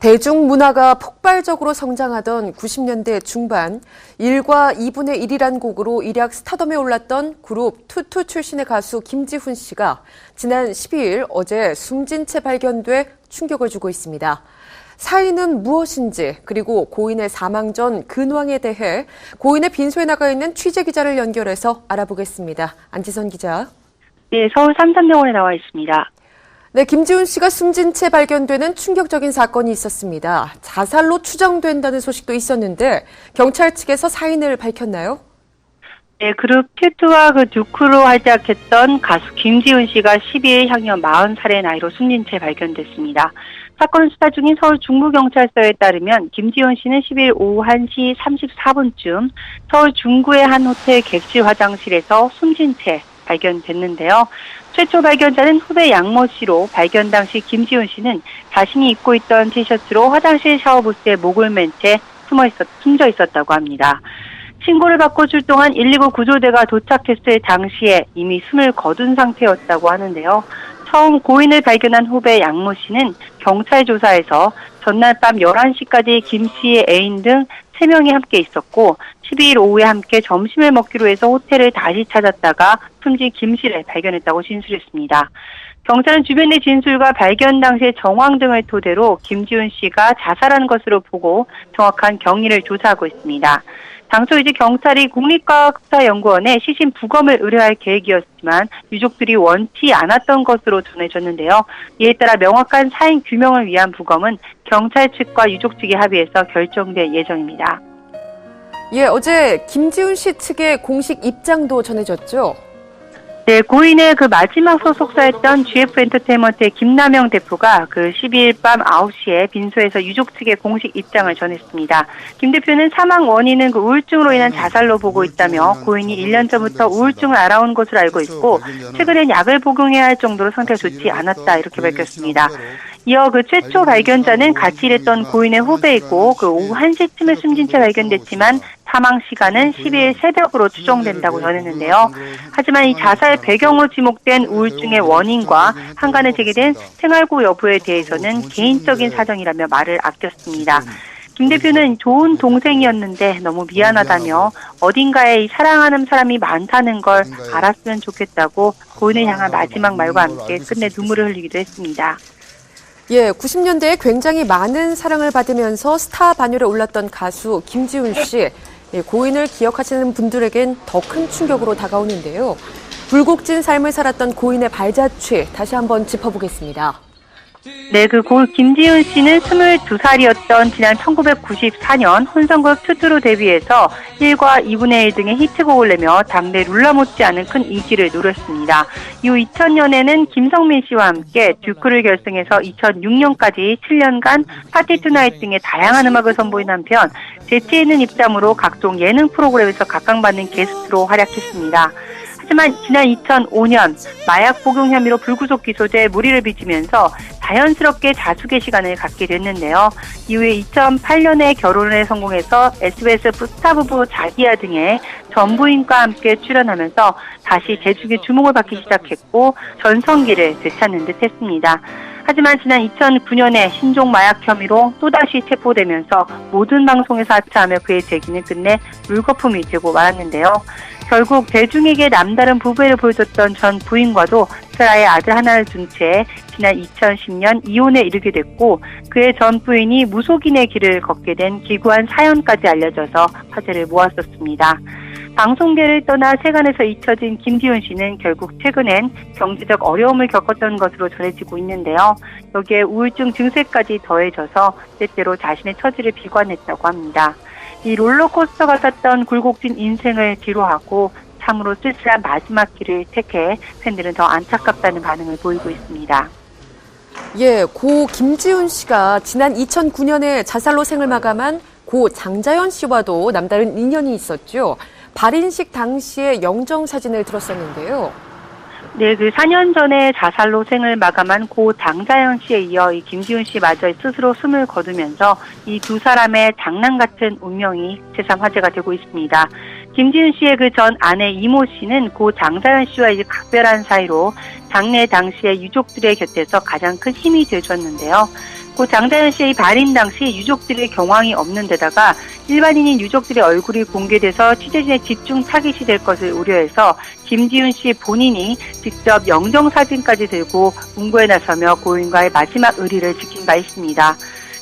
대중문화가 폭발적으로 성장하던 90년대 중반 1과 2분의 1이란 곡으로 일약 스타덤에 올랐던 그룹 투투 출신의 가수 김지훈 씨가 지난 12일 어제 숨진 채 발견돼 충격을 주고 있습니다. 사인은 무엇인지 그리고 고인의 사망 전 근황에 대해 고인의 빈소에 나가 있는 취재 기자를 연결해서 알아보겠습니다. 안지선 기자. 네, 서울 삼산병원에 나와 있습니다. 네, 김지훈 씨가 숨진 채 발견되는 충격적인 사건이 있었습니다. 자살로 추정된다는 소식도 있었는데 경찰 측에서 사인을 밝혔나요? 네, 그룹 큐트와 그 듀크로 활약했던 가수 김지훈 씨가 12일 향년 40살의 나이로 숨진 채 발견됐습니다. 사건 수사 중인 서울 중부경찰서에 따르면 김지훈 씨는 10일 오후 1시 34분쯤 서울 중구의 한 호텔 객실 화장실에서 숨진 채 발견됐는데요. 최초 발견자는 후배 양모 씨로 발견 당시 김지훈 씨는 자신이 입고 있던 티셔츠로 화장실 샤워부스에 목을 맨 채 숨어 있었, 숨져 있었다고 합니다. 신고를 받고 출동한 119 구조대가 도착했을 당시에 이미 숨을 거둔 상태였다고 하는데요. 처음 고인을 발견한 후배 양모 씨는 경찰 조사에서 전날 밤 11시까지 김 씨의 애인 등 3명이 함께 있었고 12일 오후에 함께 점심을 먹기로 해서 호텔을 다시 찾았다가 숨진 김 씨를 발견했다고 진술했습니다. 경찰은 주변의 진술과 발견 당시의 정황 등을 토대로 김지훈 씨가 자살한 것으로 보고 정확한 경위를 조사하고 있습니다. 당초 이제 경찰이 국립과학수사연구원에 시신 부검을 의뢰할 계획이었지만 유족들이 원치 않았던 것으로 전해졌는데요. 이에 따라 명확한 사인 규명을 위한 부검은 경찰 측과 유족 측이 합의해서 결정될 예정입니다. 예, 어제 김지훈 씨 측의 공식 입장도 전해졌죠? 네, 고인의 그 마지막 소속사였던 GF 엔터테인먼트의 김남영 대표가 그 12일 밤 9시에 빈소에서 유족 측의 공식 입장을 전했습니다. 김 대표는 사망 원인은 그 우울증으로 인한 자살로 보고 있다며 고인이 1년 전부터 우울증을 알아온 것으로 알고 있고 최근엔 약을 복용해야 할 정도로 상태가 좋지 않았다 이렇게 밝혔습니다. 이어 그 최초 발견자는 같이 일했던 고인의 후배이고 그 오후 1시쯤에 숨진 채 발견됐지만 사망 시간은 12일 새벽으로 추정된다고 전했는데요. 하지만 이 자살 배경으로 지목된 우울증의 원인과 한간에 제기된 생활고 여부에 대해서는 개인적인 사정이라며 말을 아꼈습니다. 김 대표는 좋은 동생이었는데 너무 미안하다며 어딘가에 사랑하는 사람이 많다는 걸 알았으면 좋겠다고 고인을 향한 마지막 말과 함께 끝내 눈물을 흘리기도 했습니다. 예, 90년대에 굉장히 많은 사랑을 받으면서 스타 반열에 올랐던 가수 김지훈 씨. 예, 고인을 기억하시는 분들에겐 더 큰 충격으로 다가오는데요. 불곡진 삶을 살았던 고인의 발자취 다시 한번 짚어보겠습니다. 네, 그 고 김지훈 씨는 22살이었던 지난 1994년 혼성곡 투투로 데뷔해서 1과 2분의 1 등의 히트곡을 내며 당대 룰라 못지않은 큰 인기를 누렸습니다. 이후 2000년에는 김성민 씨와 함께 듀크를 결성해서 2006년까지 7년간 파티 투나잇 등의 다양한 음악을 선보인 한편 제티에는 입담으로 각종 예능 프로그램에서 각광받는 게스트로 활약했습니다. 하지만 지난 2005년 마약 복용 혐의로 불구속 기소돼 무리를 빚으면서 자연스럽게 자숙의 시간을 갖게 됐는데요. 이후에 2008년에 결혼에 성공해서 SBS 스타부부 자기야 등의 전부인과 함께 출연하면서 다시 재축의 주목을 받기 시작했고 전성기를 되찾는 듯 했습니다. 하지만 지난 2009년에 신종 마약 혐의로 또다시 체포되면서 모든 방송에서 하차하며 그의 재기는 끝내 물거품이 되고 말았는데요. 결국 대중에게 남다른 부부를 보여줬던 전 부인과도 스라의 아들 하나를 둔 채 지난 2010년 이혼에 이르게 됐고 그의 전 부인이 무속인의 길을 걷게 된 기구한 사연까지 알려져서 화제를 모았었습니다. 방송계를 떠나 세간에서 잊혀진 김지훈 씨는 결국 최근엔 경제적 어려움을 겪었던 것으로 전해지고 있는데요. 여기에 우울증 증세까지 더해져서 때때로 자신의 처지를 비관했다고 합니다. 이 롤러코스터 같았던 굴곡진 인생을 뒤로하고 참으로 쓸쓸한 마지막 길을 택해 팬들은 더 안타깝다는 반응을 보이고 있습니다. 예, 고 김지훈 씨가 지난 2009년에 자살로 생을 마감한 고 장자연 씨와도 남다른 인연이 있었죠. 발인식 당시의 영정 사진을 들었었는데요. 네, 그 4년 전에 자살로 생을 마감한 고 장자연 씨에 이어 이 김지훈 씨 마저 스스로 숨을 거두면서 이 두 사람의 장난 같은 운명이 세상 화제가 되고 있습니다. 김지훈 씨의 그 전 아내 이모 씨는 고 장자연 씨와 이제 각별한 사이로 장례 당시에 유족들의 곁에서 가장 큰 힘이 되어줬는데요. 고 장다현 씨의 발인 당시 유족들의 경황이 없는 데다가 일반인인 유족들의 얼굴이 공개돼서 취재진의 집중 타깃이 될 것을 우려해서 김지훈 씨 본인이 직접 영정 사진까지 들고 문고에 나서며 고인과의 마지막 의리를 지킨 바 있습니다.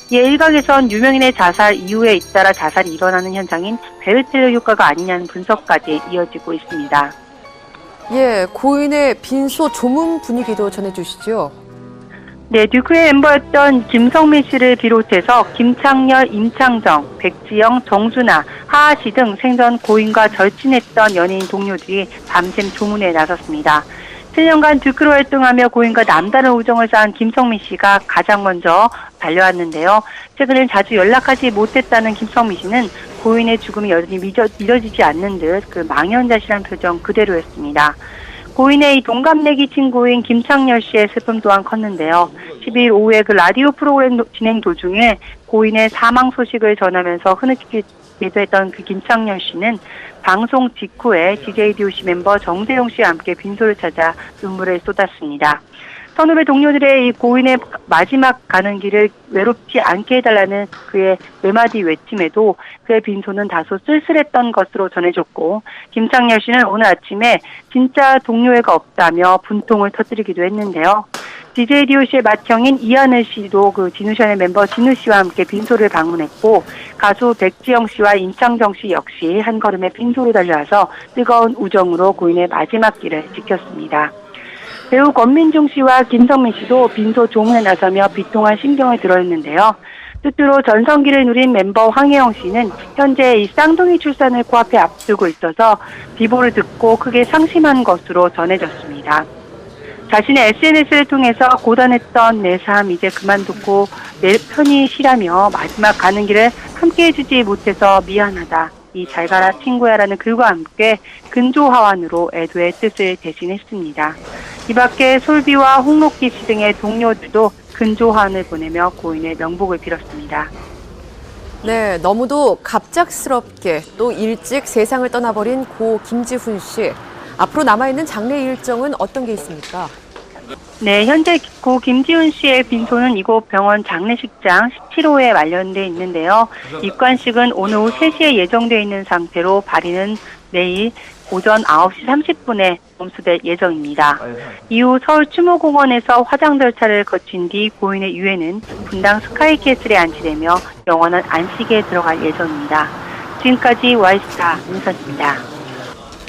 이에 일각에선 유명인의 자살 이후에 잇따라 자살이 일어나는 현상인 베르텔르 효과가 아니냐는 분석까지 이어지고 있습니다. 예, 고인의 빈소 조문 분위기도 전해주시죠. 네, 듀크의 멤버였던 김성민 씨를 비롯해서 김창렬, 임창정, 백지영, 정순아, 하하 씨 등 생전 고인과 절친했던 연예인 동료들이 밤샘 조문에 나섰습니다. 7년간 듀크로 활동하며 고인과 남다른 우정을 쌓은 김성민 씨가 가장 먼저 달려왔는데요. 최근엔 자주 연락하지 못했다는 김성민 씨는 고인의 죽음이 여전히 믿어, 믿어지지 않는 듯 그 망연자실한 표정 그대로였습니다. 고인의 이 동갑내기 친구인 김창렬 씨의 슬픔 또한 컸는데요. 12일 오후에 그 라디오 프로그램 도- 진행 도중에 고인의 사망 소식을 전하면서 흐느끼 기도 했던 그 김창렬 씨는 방송 직후에 DJ DOC 멤버 정재용 씨와 함께 빈소를 찾아 눈물을 쏟았습니다. 선후배 동료들의 이 고인의 마지막 가는 길을 외롭지 않게 해달라는 그의 외마디 외침에도 그의 빈소는 다소 쓸쓸했던 것으로 전해졌고 김창렬 씨는 오늘 아침에 진짜 동료애가 없다며 분통을 터뜨리기도 했는데요. DJ DOC의 맏형인 이하늘 씨도 그 진우션의 멤버 진우 씨와 함께 빈소를 방문했고 가수 백지영 씨와 임창정 씨 역시 한 걸음에 빈소로 달려와서 뜨거운 우정으로 고인의 마지막 길을 지켰습니다. 배우 권민중 씨와 김성민 씨도 빈소 조문에 나서며 비통한 심경을 드러냈는데요. 끝으로 전성기를 누린 멤버 황혜영 씨는 현재 이 쌍둥이 출산을 코앞에 앞두고 있어서 비보를 듣고 크게 상심한 것으로 전해졌습니다. 자신의 SNS를 통해서 고단했던 내 삶 이제 그만두고 내 편히 쉬라며 마지막 가는 길을 함께 해주지 못해서 미안하다. 이 잘 가라 친구야라는 글과 함께 근조하완으로 애도의 뜻을 대신했습니다. 이 밖에 솔비와 홍록기 씨 등의 동료들도 근조하완을 보내며 고인의 명복을 빌었습니다. 네, 너무도 갑작스럽게 또 일찍 세상을 떠나버린 고 김지훈 씨. 앞으로 남아있는 장례 일정은 어떤 게 있습니까? 네, 현재 고 김지훈 씨의 빈소는 이곳 병원 장례식장 17호에 마련돼 있는데요. 입관식은 오늘 오후 3시에 예정돼 있는 상태로 발인은 내일 오전 9시 30분에 검수될 예정입니다. 이후 서울 추모공원에서 화장 절차를 거친 뒤 고인의 유해는 분당 스카이캐슬에 안치되며 영원한 안식에 들어갈 예정입니다. 지금까지 와이스타 민서입니다.